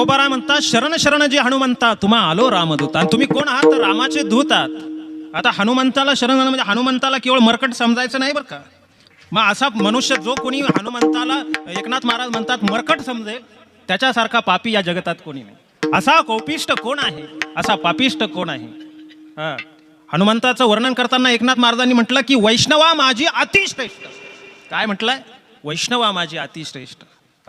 तुकोबारा म्हणतात शरण शरण जे हनुमंता तुम्हा आलो रामदूत. आणि तुम्ही कोण आहात? तर रामाचे दूत आहात. आता हनुमंताला शरण म्हणजे हनुमंताला केवळ मरकट समजायचं नाही बरं का? मग असा मनुष्य जो कोणी हनुमंताला एकनाथ महाराज म्हणतात मरकट समजेल त्याच्यासारखा पापी या जगतात कोणी नाही. असा कोपिष्ट कोण आहे? असा पापिष्ट कोण आहे? हा. हनुमंताचं वर्णन करताना एकनाथ महाराजांनी म्हटलं की वैष्णवा माझी अतिश्रेष्ठ. काय म्हटलंय? वैष्णवा माझी अतिश्रेष्ठ.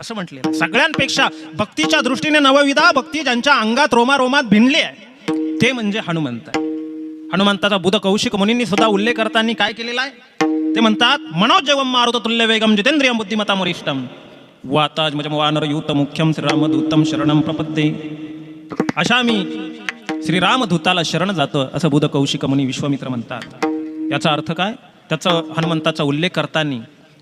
असं म्हटलेलं सगळ्यांपेक्षा भक्तीच्या दृष्टीने नवविधा भक्ती ज्यांच्या अंगात रोमारोमात भिनली आहे ते म्हणजे हनुमंत आहे. हनुमंताचा बुध कौशिक मुनींनी सुद्धा उल्लेख करताना काय केलेला आहे? ते म्हणतात मनोजवम मारुत तुल्य वेगम जितेंद्रियम बुद्धिमता वरिष्ठम वाताज म्हणजे वानर युत मुख्यम श्रीरामदूतम शरणम प्रपद्ये। अशा मी श्रीरामधूताला शरण जातो असं बुध कौशिक मुनी विश्वामित्र म्हणतात. याचा अर्थ काय? त्याचा हनुमंताचा उल्लेख करताना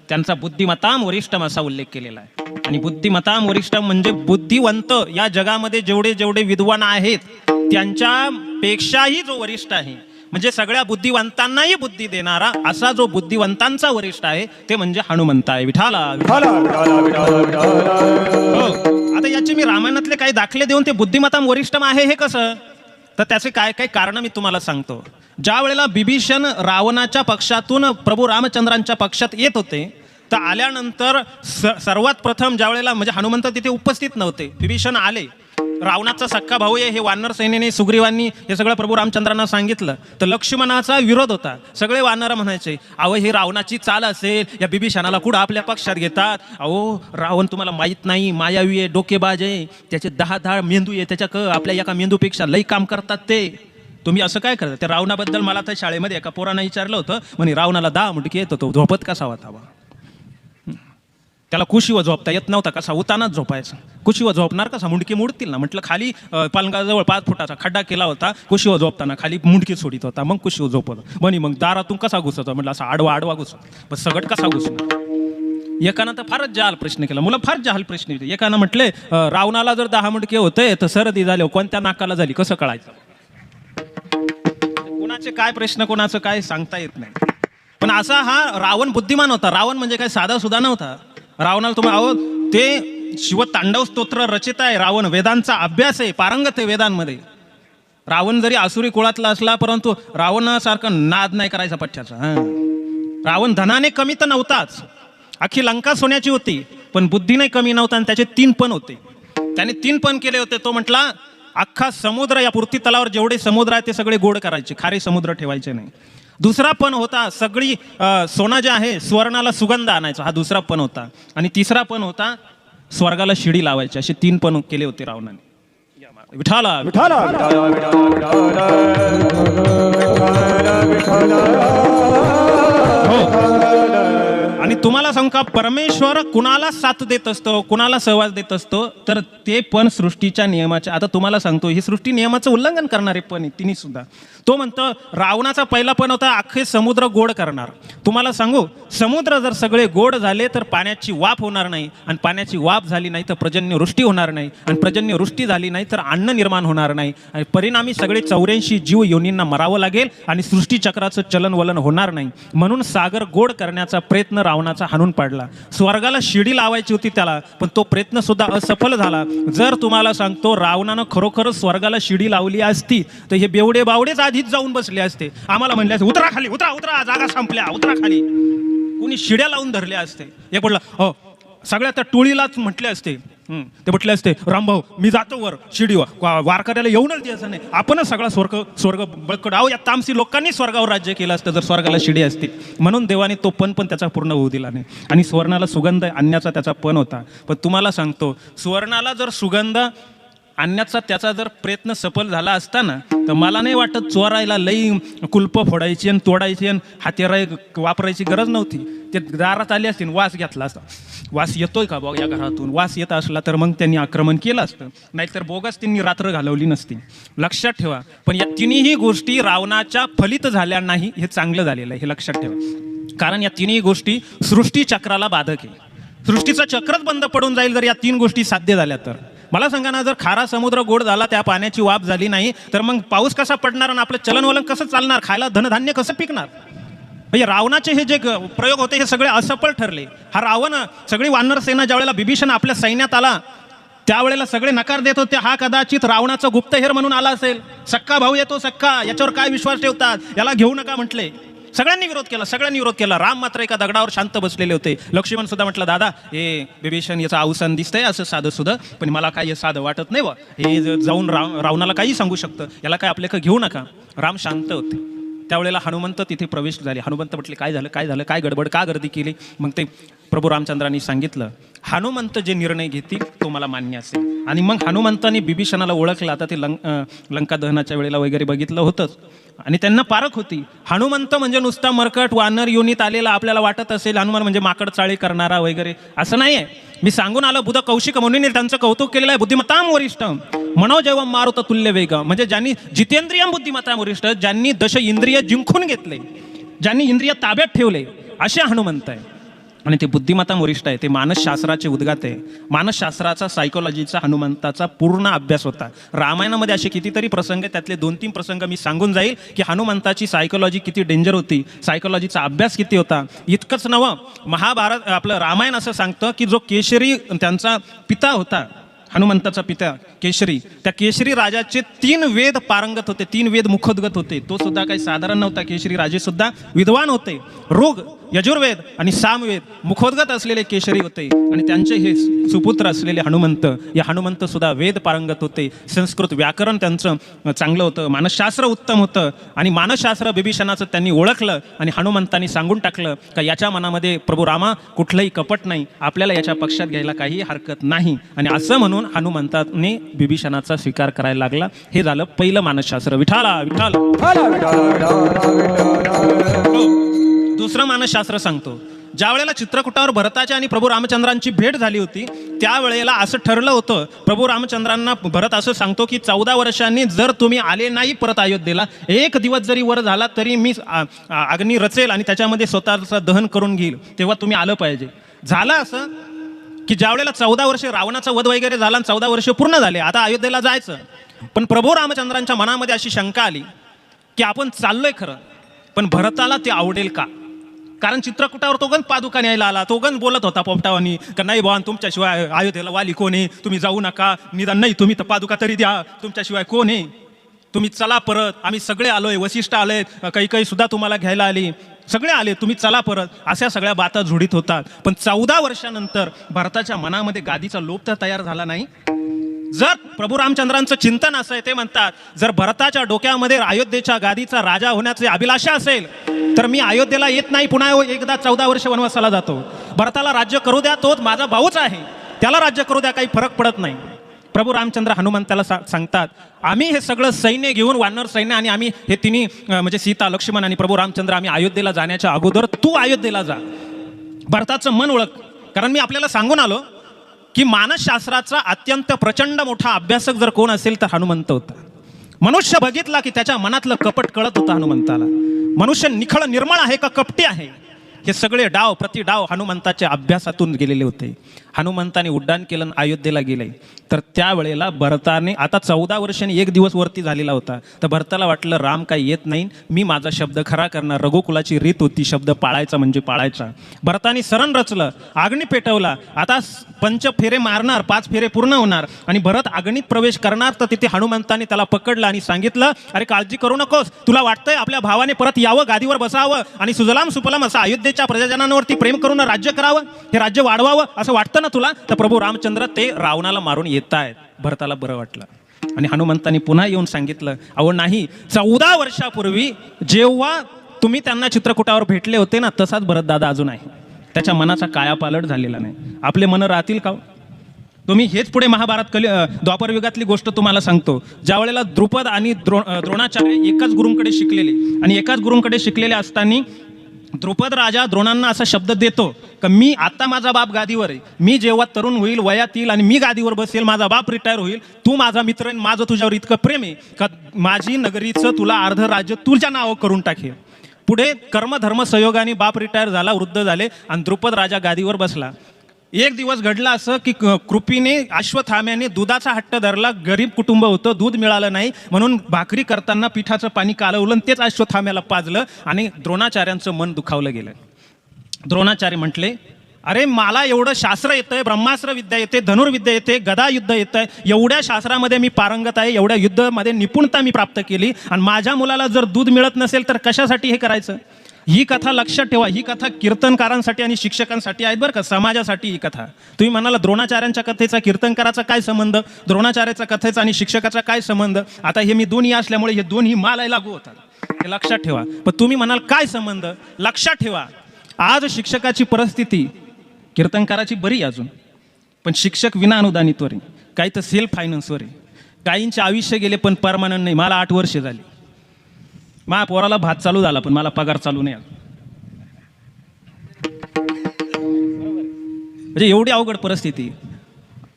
त्यांचा बुद्धिमताम वरिष्ठम असा उल्लेख केलेला आहे. आणि बुद्धिमताम वरिष्ठम म्हणजे बुद्धिवंत. या जगामध्ये जेवढे जेवढे विद्वान आहेत त्यांच्या पेक्षाही जो वरिष्ठ आहे म्हणजे सगळ्या बुद्धिवंतांनाही बुद्धी देणारा असा जो बुद्धिवंतांचा वरिष्ठ आहे ते म्हणजे हनुमंत आहे. विठाला हो. आता याचे मी रामायणातले काही दाखले देऊन ते बुद्धिमत्ता वरिष्ठम आहे हे कसं? तर त्याचे काय काय कारण मी तुम्हाला सांगतो. ज्या वेळेला बिभीषण रावणाच्या पक्षातून प्रभू रामचंद्रांच्या पक्षात येत होते तर आल्यानंतर स सर्वात प्रथम ज्या वेळेला म्हणजे हनुमंत तिथे उपस्थित नव्हते विभीषण आले. रावणाचा सक्का भाऊ आहे हे वानर सेनेने सुग्रीवांनी हे सगळं प्रभू रामचंद्रांना सांगितलं. तर लक्ष्मणाचा विरोध होता. सगळे वानर म्हणायचे अहो हे रावणाची चाल असेल या बिभीषणाला कुठं आपल्या पक्षात घेतात? अहो रावण तुम्हाला माहीत नाही मायावी आहे डोकेबाज आहे त्याचे दहा दहा मेंदू आहे त्याच्या क आपल्या एका मेंदूपेक्षा लई काम करतात ते. तुम्ही असं काय करता? त्या रावणाबद्दल मला तर शाळेमध्ये एका पोरानं विचारलं होतं म्हणे रावणाला दहा मुटकी येतो होतो झोपत कसा होता बा त्याला कुशीवर झोपता येत नव्हता कसा उतानाच झोपायचा. कुशीवर झोपणार कसा? मुंडकी मुडतील ना. म्हटलं खाली पालगाजवळ पाच फुटाचा खड्डा केला होता. कुशीवर झोपताना खाली मुंडकी सोडित होता. मग कुशीवर झोपत म्हणे मग दारातून कसा घुसतो म्हटलं असा आडवा आडवा घुसत पण सगट कसा घुसणार एकानं तर फारच जहाल प्रश्न केला. मुलं फार जहाल प्रश्न केले. एकानं म्हटले रावणाला जर दहा मुंडके होते तर सरदी झाले. कोणत्या नाकाला झाली? कसं कळायचं? कोणाचे काय प्रश्न कोणाचं काय सांगता येत नाही. पण असा हा रावण बुद्धिमान होता. रावण म्हणजे काय? साधा सुद्धा नव्हता. रावणाला तुम्ही अहो ते शिवतांडव स्तोत्र रचित आहे. रावण वेदांचा अभ्यास आहे. पारंगत आहे वेदांमध्ये. रावण जरी आसुरी कुळातला असला परंतु रावणासारखं नाद नाही करायचा पठ्याचा रावण धनाने कमी तर नव्हताच. अख्खी लंका सोन्याची होती पण बुद्धीने कमी नव्हता आणि त्याचे तीन पण होते. त्याने तीन पण केले होते. तो म्हटला अख्खा समुद्र या पूर्ती तलावर जेवढे समुद्र आहे ते सगळे गोड करायचे. खारे समुद्र ठेवायचे नाही. दुसरा पण होता सगळी सोनं जे आहे स्वर्णाला सुगंध आणायचा. हा दुसरा पण होता. आणि तिसरा पण होता स्वर्गाला शिडी लावायची. असे तीन पण केले होते रावणाने. मा- विठाला हो. आणि तुम्हाला सांगू का परमेश्वर कुणाला साथ देत असतो कुणाला सहवास देत असतो तर ते पण सृष्टीच्या नियमाच्या आता तुम्हाला सांगतो ही सृष्टी नियमाचं उल्लंघन करणारे पण आहे तिन्ही सुद्धा. तो म्हणतो रावणाचा पहिला पण होता अख्खे समुद्र गोड करणार. तुम्हाला सांगू समुद्र जर सगळे गोड झाले तर पाण्याची वाफ होणार नाही. आणि पाण्याची वाफ झाली नाही तर पर्जन्य वृष्टी होणार नाही. आणि पर्जन्य वृष्टी झाली नाही तर अन्न निर्माण होणार नाही. आणि परिणामी सगळे चौऱ्याऐंशी जीव योनींना मरावं लागेल आणि सृष्टीचक्राचं चलनवलन होणार नाही. म्हणून सागर गोड करण्याचा प्रयत्न रावणाचा हाणून पाडला. स्वर्गाला शिडी लावायची होती त्याला पण तो प्रयत्न सुद्धा असफल झाला. जर तुम्हाला सांगतो रावणानं खरोखरच स्वर्गाला शिडी लावली असती तर हे बेवडे बावडेच आधीच जाऊन बसले असते. आम्हाला म्हणले असते उतरा खाली उतरा उतरा जागा संपल्या उतरा खाली. कुणी शिड्या लावून धरल्या असते. हे म्हटलं हो. सगळ्या त्या टोळीलाच म्हटले असते. ते म्हटले असते रामभाऊ मी जातो वर शिडीवर वारकऱ्याला येऊनच द्यायचं नाही. आपणच सगळा स्वर्ग स्वर्ग बळकट अहो या तामसी लोकांनी स्वर्गावर राज्य केलं असतं जर स्वर्गाला शिडी असती. म्हणून देवाने तो पण पण त्याचा पूर्ण होऊ दिला नाही. आणि सुवर्णाला सुगंध आणण्याचा त्याचा पण होता. पण तुम्हाला सांगतो सुवर्णाला जर सुगंध आणण्याचा त्याचा जर प्रयत्न सफल झाला असता ना तर मला नाही वाटत चोरायला लई कुल्प फोडायची आणि तोडायची आणि हातेराय वापरायची गरज नव्हती. ते दारात आले असतील वास घेतला असता. वास येतोय का बघ या घरातून? वास येत असला तर मग त्यांनी आक्रमण केलं असतं. नाहीतर बोगस त्यांनी रात्र घालवली नसती. लक्षात ठेवा. पण या तिन्ही गोष्टी रावणाच्या फलित झाल्या नाही हे चांगलं झालेलं आहे हे लक्षात ठेवा. कारण या तिन्ही गोष्टी सृष्टी चक्राला बाधक आहे. सृष्टीचं चक्रच बंद पडून जाईल जर या तीन गोष्टी साध्य झाल्या तर. मला सांगा ना जर खारा समुद्र गोड झाला त्या पाण्याची वाफ झाली नाही तर मग पाऊस कसा पडणार आणि आपलं चलनवलन कसं चालणार? खायला धनधान्य कसं पिकणार? म्हणजे रावणाचे हे जे प्रयोग होते हे सगळे असफल ठरले. हा रावण सगळी वानर सेना ज्यावेळेला बिभीषण आपल्या सैन्यात आला त्यावेळेला सगळे नकार देत होते. हा कदाचित रावणाचा गुप्तहेर म्हणून आला असेल. सक्का भाऊ येतो सक्का याच्यावर काय विश्वास ठेवतात? याला घेऊ नका म्हटले. सगळ्यांनी विरोध केला सगळ्यांनी विरोध केला. राम मात्र एका दगडावर शांत बसलेले होते. लक्ष्मण सुद्धा म्हटलं दादा हे बिभीषण याचं अवसान दिसतंय असं साधं सुद्धा पण मला काय हे साधं वाटत नाही व हे जाऊन राव रावणाला काही सांगू शकतं. याला काय आपल्या घेऊ नका. राम शांत होते. त्यावेळेला हनुमंत तिथे प्रवेश झाले. हनुमंत म्हटले काय झालं? काय झालं? काय गडबड? का गर्दी केली? मग ते प्रभू रामचंद्रांनी सांगितलं हनुमंत जे निर्णय घेतील तो मला मान्य असेल. आणि मग हनुमंताने बिभीषणाला ओळखलं. आता ते लंक लंका दहनाच्या वेळेला वगैरे बघितलं होतंच. आणि त्यांना पारख होती. हनुमंत म्हणजे नुसता मरकट वानर युनित आलेला आपल्याला वाटत असेल हनुमान म्हणजे माकड चाळी करणारा वगैरे. असं नाही आहे मी सांगून आलं बुध कौशिक म्हणून त्यांचं कौतुक केलेलं आहे बुद्धिमत्ताम वरिष्ठ. मनोजैव मारुत तुल्य वेग. म्हणजे ज्यांनी जितेंद्रिय बुद्धिमत्ता वरिष्ठ ज्यांनी दश इंद्रिय जिंकून घेतले ज्यांनी इंद्रिय ताब्यात ठेवले असे हनुमंत आहे. आणि ते बुद्धिमत्ता वरिष्ठ आहे ते मानसशास्त्राचे उद्गात आहे. मानसशास्त्राचा सायकोलॉजीचा हनुमंताचा पूर्ण अभ्यास होता. रामायणामध्ये असे कितीतरी प्रसंग त्यातले दोन तीन प्रसंग मी सांगून जाईल की हनुमंताची सायकोलॉजी किती डेंजर होती सायकोलॉजीचा अभ्यास किती होता. इतकंच नवं महाभारत आपलं रामायण असं सांगतं की जो केशरी त्यांचा पिता होता हनुमंताचा पिता केशरी. त्या केशरी राजाचे तीन वेद पारंगत होते तीन वेद मुखोद्गत होते. तो सुद्धा काही साधारण नव्हता. केशरी राजे सुद्धा विद्वान होते. रोग यजुर्वेद आणि सामवेद मुखोद्गत असलेले केशरी होते आणि त्यांचे हे सुपुत्र असलेले हनुमंत या हनुमंत सुद्धा वेद पारंगत होते. संस्कृत व्याकरण त्यांचं चांगलं होतं. मानसशास्त्र उत्तम होतं. आणि मानसशास्त्र बिभीषणाचं त्यांनी ओळखलं आणि हनुमंतांनी सांगून टाकलं का याच्या मनामध्ये प्रभू रामा कुठलंही कपट नाही. आपल्याला याच्या पक्षात घ्यायला काही हरकत नाही. आणि असं म्हणून हनुमंताने बिभीषणाचा स्वीकार करायला लागला. हे झालं पहिलं मानसशास्त्र. विठाला विठाल. दुसरं मानसशास्त्र सांगतो. ज्या वेळेला चित्रकुटावर भरताच्या आणि प्रभू रामचंद्रांची भेट झाली होती त्यावेळेला असं ठरलं होतं प्रभू रामचंद्रांना भरत असं सांगतो की चौदा वर्षांनी जर तुम्ही आले नाही परत अयोध्येला एक दिवस जरी वर झाला तरी मी अग्नी रचेल आणि त्याच्यामध्ये स्वतःचं दहन करून घेईल तेव्हा तुम्ही आलं पाहिजे. झालं असं की ज्या वेळेला चौदा वर्ष रावणाचा वध वगैरे झाला आणि चौदा वर्ष पूर्ण झाले आता अयोध्येला जायचं. पण प्रभू रामचंद्रांच्या मनामध्ये अशी शंका आली की आपण चाललोय खरं पण भरताला ते आवडेल का? कारण चित्रकुटावर तो गण पादुका न्यायला आला. तो गण बोलत होता पोपटावानी का नाही भान तुमच्याशिवाय अयोध्येला वाली कोण आहे? तुम्ही जाऊ नका. निदान नाही तुम्ही तर पादुका तरी द्या. तुमच्याशिवाय कोण आहे? तुम्ही चला परत. आम्ही सगळे आलोय वशिष्ठ आले काही काही सुद्धा तुम्हाला घ्यायला आली. सगळे आले तुम्ही चला परत. अशा सगळ्या बाता झुडीत होतात. पण चौदा वर्षानंतर भारताच्या मनामध्ये गादीचा लोप तर तयार झाला नाही? जर प्रभू रामचंद्रांचं चिंतन असं आहे ते म्हणतात जर भरताच्या डोक्यामध्ये अयोध्येच्या गादीचा राजा होण्याची अभिलाषा असेल तर मी अयोध्येला येत नाही. पुन्हा एकदा चौदा वर्ष वनवासाला जातो. भरताला राज्य करू द्या तोच माझा भाऊच आहे. त्याला राज्य करू द्या काही फरक पडत नाही. प्रभू रामचंद्र हनुमंताला सा सांगतात आम्ही हे सगळं सैन्य घेऊन वानर सैन्य आणि आम्ही हे तिन्ही म्हणजे सीता लक्ष्मण आणि प्रभू रामचंद्र आम्ही अयोध्येला जाण्याच्या अगोदर तू अयोध्येला जा. भारताचं मन ओळख कारण मी आपल्याला सांगून आलो की मानसशास्त्राचा अत्यंत प्रचंड मोठा अभ्यासक जर कोण असेल तर हनुमंत होता. मनुष्य बघितला की त्याच्या मनातलं कपट कळत होतं हनुमंताला. मनुष्य निखळ निर्मळ आहे का कपटी आहे? हे सगळे डाव प्रति डाव हनुमंताच्या अभ्यासातून गेलेले होते. हनुमंताने उड्डाण केलं अयोध्येला गेले. तर त्यावेळेला भरताने आता चौदा वर्षांनी एक दिवस वरती झालेला होता. तर भरताला वाटलं राम काही येत नाही मी माझा शब्द खरा करणार रघुकुलाची रीत होती शब्द पाळायचा म्हणजे पाळायचा. भरताने सरण रचलं अग्नी पेटवला. आता पंच फेरे मारणार पाच फेरे पूर्ण होणार आणि भरत अग्नीत प्रवेश करणार तर तिथे हनुमंताने त्याला पकडलं आणि सांगितलं अरे काळजी करू नकोस. तुला वाटतंय आपल्या भावाने परत यावं गादीवर बसावं आणि सुजलाम सुपलाम असं अयोध्येच्या प्रजाजनांवरती प्रेम करून राज्य करावं? हे राज्य वाढवावं असं वाटतं ना तुला? तर प्रभू रामचंद्र ते रावणाला मारून येत आहेत भरताला बरं वाटलं. आणि हनुमंतांनी पुन्हा येऊन सांगितलं अहो नाही चौदा वर्षापूर्वी जेव्हा तुम्ही त्यांना चित्रकुटावर भेटले होते ना तसाच भरतदादा अजून आहे. त्याच्या मनाचा कायापालट झालेला नाही. आपले मन राहतील का हो? तुम्ही हेच पुढे महाभारत कली द्वापर द्वापरयुगातली गोष्ट तुम्हाला सांगतो. ज्या वेळेला द्रुपद आणि द्रो द्रोणाचार्य एकाच गुरूंकडे शिकलेले आणि एकाच गुरूंकडे शिकलेले असताना द्रुपद राजा द्रोणांना असा शब्द देतो का मी आता माझा बाप गादीवर आहे. मी जेव्हा तरुण होईल वयात येईल आणि मी गादीवर बसेल माझा बाप रिटायर होईल तू माझा मित्र आहे, माझं तुझ्यावर इतकं प्रेम आहे का माझी नगरीचं तुला अर्ध राज्य तुझ्या नावं करून टाकेल. पुढे कर्मधर्म संयोगाने बाप रिटायर झाला वृद्ध झाले आणि द्रुपद राजा गादीवर बसला. एक दिवस घडलं असं की क- कृपीने अश्वथाम्याने दुधाचा हट्ट धरला. गरीब कुटुंब होतं दूध मिळालं नाही. म्हणून भाकरी करताना पिठाचं पाणी कालवलं आणि तेच अश्वथाम्याला पाजलं आणि द्रोणाचार्यांचं मन दुखावलं गेलं. द्रोणाचार्य म्हटले अरे मला एवढं शास्त्र येतंय ब्रह्मास्त्र विद्या येते धनुर्विद्या येते गदा युद्ध येतंय. एवढ्या शास्त्रामध्ये मी पारंगत आहे एवढ्या युद्धामध्ये निपुणता मी प्राप्त केली आणि माझ्या मुलाला जर दूध मिळत नसेल तर कशासाठी हे करायचं? ही कथा लक्षात ठेवा. ही कथा कीर्तनकारांसाठी आणि शिक्षकांसाठी आहेत बरं का. समाजासाठी ही कथा. तुम्ही म्हणाला द्रोणाचार्यांच्या कथेचा कीर्तनकाराचा काय संबंध? द्रोणाचार्याचा कथेचा आणि शिक्षकाचा काय संबंध? आता हे मी दोन्ही असल्यामुळे हे दोन्ही मालाय लागू होतात. हे लक्षात ठेवा. पण तुम्ही म्हणाल काय संबंध? लक्षात ठेवा. आज शिक्षकाची परिस्थिती कीर्तनकाराची बरी अजून. पण शिक्षक विना अनुदानितवर आहे काही तर सेल्फ फायनान्सवर आहे. काहींचे आयुष्य गेले पण परमानंट नाही. मला आठ वर्षे झाली. माझ्या पोराला भात चालू झाला पण मला पगार चालू नाही म्हणजे एवढी अवघड परिस्थिती.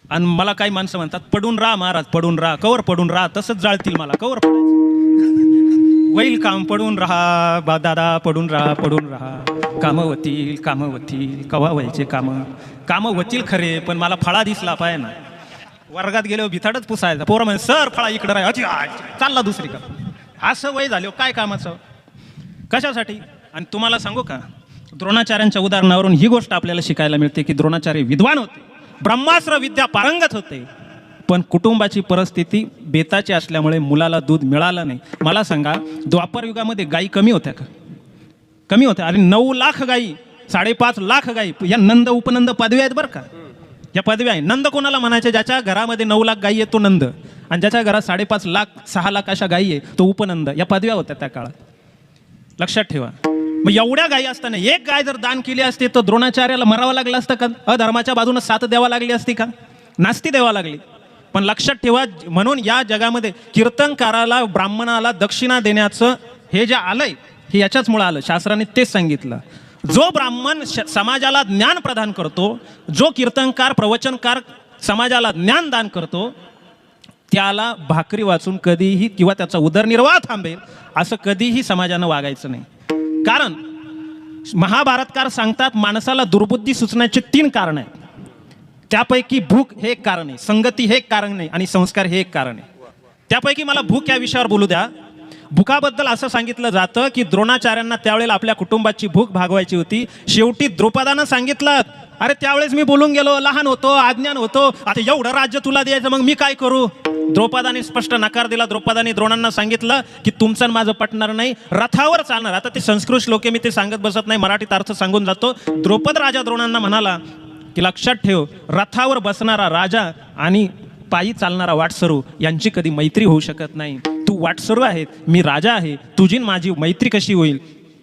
आणि मला काही माणसं म्हणतात पडून राहा महाराज पडून राहा कवर पडून राहा तसंच जाळतील मला कवर होईल काम पडून राहा बा दादा पडून राहा पडून राहा. कामं होतील कामं होतील कवा व्हायचे कामं? कामं होतील खरे पण मला फळा दिसला पाहिजे ना. वर्गात गेल्यावर भिताडच पुसायचा. पोरं म्हणजे सर फळा इकडं राहा. अजी आय, चालला दुसरीकडं. असं वय झालं काय कामाचं? कशासाठी? आणि तुम्हाला सांगू का? द्रोणाचार्यांच्या उदाहरणावरून ही गोष्ट आपल्याला शिकायला मिळते की द्रोणाचार्य विद्वान होते ब्रह्मास्त्र विद्या पारंगत होते. पण कुटुंबाची परिस्थिती बेताची असल्यामुळे मुलाला दूध मिळालं नाही. मला सांगा द्वापर युगामध्ये गायी कमी होत्या का? कमी होत्या. अरे नऊ लाख गायी साडेपाच लाख गायी. या नंद उपनंद पदवी आहेत बरं का? या पदव्या आहे. नंद कोणाला म्हणायचे? ज्याच्या घरामध्ये नऊ लाख गायी आहे तो नंद. आणि ज्याच्या घरात साडेपाच लाख सहा लाख अशा गायी आहे तो उपनंद. या पदव्या होत्या त्या काळात. लक्षात ठेवा. मग एवढ्या गायी असताना एक गाय जर दान केली असती तर द्रोणाचार्याला मरावं लागलं असतं का? अधर्माच्या बाजूने साथ द्यावा लागली असती का? नास्ती द्यावा लागली. पण लक्षात ठेवा म्हणून या जगामध्ये कीर्तनकाराला ब्राह्मणाला दक्षिणा देण्याचं हे जे आलंय हे याच्याचमुळं आलं. शास्त्राने तेच सांगितलं. जो ब्राह्मण श- समाजाला ज्ञान प्रदान करतो जो कीर्तनकार प्रवचनकार समाजाला ज्ञान दान करतो त्याला भाकरी वाचून कधीही किंवा त्याचा उदरनिर्वाह थांबेल असं कधीही समाजानं वागायचं नाही. कारण महाभारतकार सांगतात माणसाला दुर्बुद्धी सुचण्याचे तीन कारण आहेत. त्यापैकी भूक हे एक कारण आहे संगती हे एक कारण नाही आणि संस्कार हे एक कारण आहे. त्यापैकी मला भूक या विषयावर बोलू द्या. भुकाबद्दल असं सांगितलं जातं की द्रोणाचार्यांना त्यावेळेला आपल्या कुटुंबाची भूक भागवायची होती. शेवटी द्रुपदानं सांगितलं अरे त्यावेळेस मी बोलून गेलो लहान होतो अज्ञान होतो. आता एवढं राज्य तुला द्यायचं मग मी काय करू? द्रौपदाने स्पष्ट नकार दिला. द्रौपदाने द्रोणांना सांगितलं की तुमचं माझं पटणार नाही. रथावर चालणार. आता ते संस्कृत श्लोके मी ते सांगत बसत नाही मराठीत अर्थ सांगून जातो. द्रौपद राजा द्रोणांना म्हणाला की लक्षात ठेव रथावर बसणारा राजा आणि पायी चालणारा वाटसरू यांची कधी मैत्री होऊ शकत नाही. तू वाटसरू आहेत मी राजा आहे तुझी माझी मैत्री कशी होईल?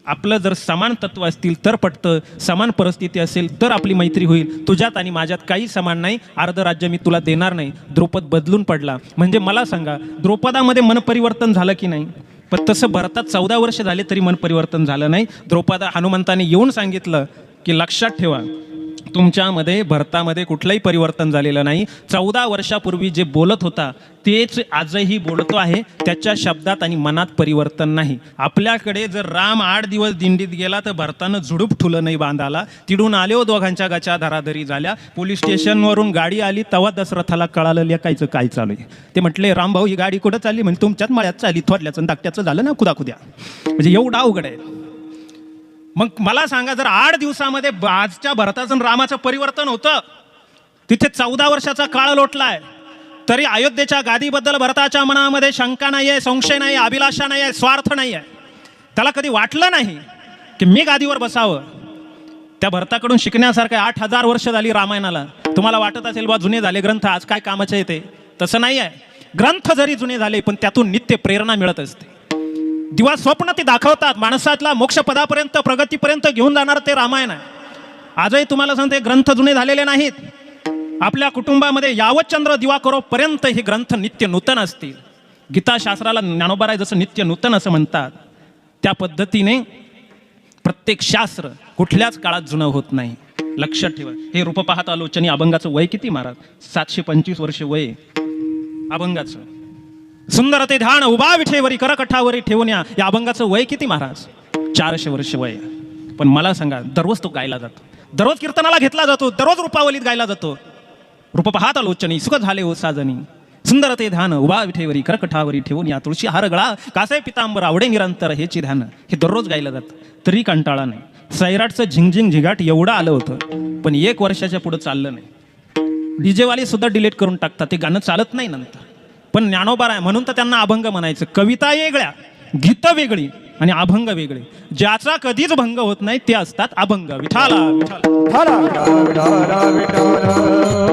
आपलं जर समान तत्व असतील तर पटतं समान परिस्थिती असेल तर आपली मैत्री होईल. तुझ्यात आणि माझ्यात काही समान नाही अर्ध राज्य मी तुला देणार नाही. द्रौपद बदलून पडला. म्हणजे मला सांगा द्रौपदामध्ये मनपरिवर्तन झालं की नाही? पण तसं भरतात चौदा वर्ष झाले तरी मन परिवर्तन झालं नाही. द्रौपदा हनुमंताने येऊन सांगितलं की लक्षात ठेवा तुमच्यामध्ये भरतामध्ये कुठलंही परिवर्तन झालेलं नाही. चौदा वर्षापूर्वी जे बोलत होता तेच आजही बोलतो आहे. त्याच्या शब्दात आणि मनात परिवर्तन नाही. आपल्याकडे जर राम आठ दिवस दिंडीत गेला तर भरतानं झुडूप ठुलं नाही बांधाला. तिडून आले हो दोघांच्या गचा धराधरी झाल्या. पोलीस स्टेशनवरून गाडी आली तेव्हा दशरथाला कळालं लेकायचं काय चालू आहे? ते म्हटले रामभाऊ ही गाडी कुठं चालली? म्हणजे तुमच्यात मळ्यात चालली थोरल्याचं धाकट्याचं झालं ना खुदाखुद्या म्हणजे एवढं अवघड आहे. मग मला सांगा जर आठ दिवसामध्ये आजच्या भरताचं रामाचं परिवर्तन होतं तिथे चौदा वर्षाचा काळ लोटलाय तरी अयोध्येच्या गादीबद्दल भरताच्या मनामध्ये शंका नाही आहे संशय नाही आहे अभिलाषा नाही आहे स्वार्थ नाही आहे त्याला कधी वाटलं नाही की मी गादीवर बसावं? त्या भरताकडून शिकण्यासारखं आठ हजार वर्ष झाली रामायणाला. तुम्हाला वाटत असेल बा जुने झाले ग्रंथ आज काय कामाचे येते तसं नाही आहे ग्रंथ जरी जुने झाले पण त्यातून नित्य प्रेरणा मिळत असते. दिवा स्वप्न ते दाखवतात. माणसातला मोक्षपदापर्यंत प्रगतीपर्यंत घेऊन जाणार ते रामायण आहे. आजही तुम्हाला सांगते ग्रंथ जुने झालेले नाहीत. आपल्या कुटुंबामध्ये यावत चंद्र दिवा हे ग्रंथ नित्य नूतन असतील. गीताशास्त्राला ज्ञानोबाराय जसं नित्य नूतन असं म्हणतात. त्या पद्धतीने प्रत्येक शास्त्र कुठल्याच काळात जुनं होत नाही. लक्षात ठेवा. हे रूप पाहत आलोचनी अभंगाचं वय किती महाराज? सातशे पंचवीस वर्ष वय. अभंगाचं. सुंदर ते ध्यान उभा विठेवरी करकठावरी ठेवून या. या अभंगाचं वय किती महाराज? चारशे वर्ष वय. पण मला सांगा दररोज तो गायला जातो. दररोज कीर्तनाला घेतला जातो दररोज रूपावलीत गायला जातो. रूप पाहत आलोचनी सुख झाले हो साजनी. सुंदर ते ध्यान उभा विठेवरी करकठावरी ठेवून या तुळशी हार गळा कासे पितांबर आवडे निरंतर हेची ध्यान. हे दररोज गायलं जातं. तरी कंटाळा नाही. सैराटचं झिंगझिंग झिगाट एवढं आलं होतं पण एक वर्षाच्या पुढे चाललं नाही. डीजेवाले सुद्धा डिलीट करून टाकतात ते गाणं चालत नाही नंतर. पण ज्ञानोबार आहे म्हणून तर त्यांना अभंग म्हणायचं. कविता वेगळ्या गीतं वेगळी आणि अभंग वेगळे. ज्याचा कधीच भंग होत नाही ते असतात अभंग. विठाला विठाला विठाला विठाला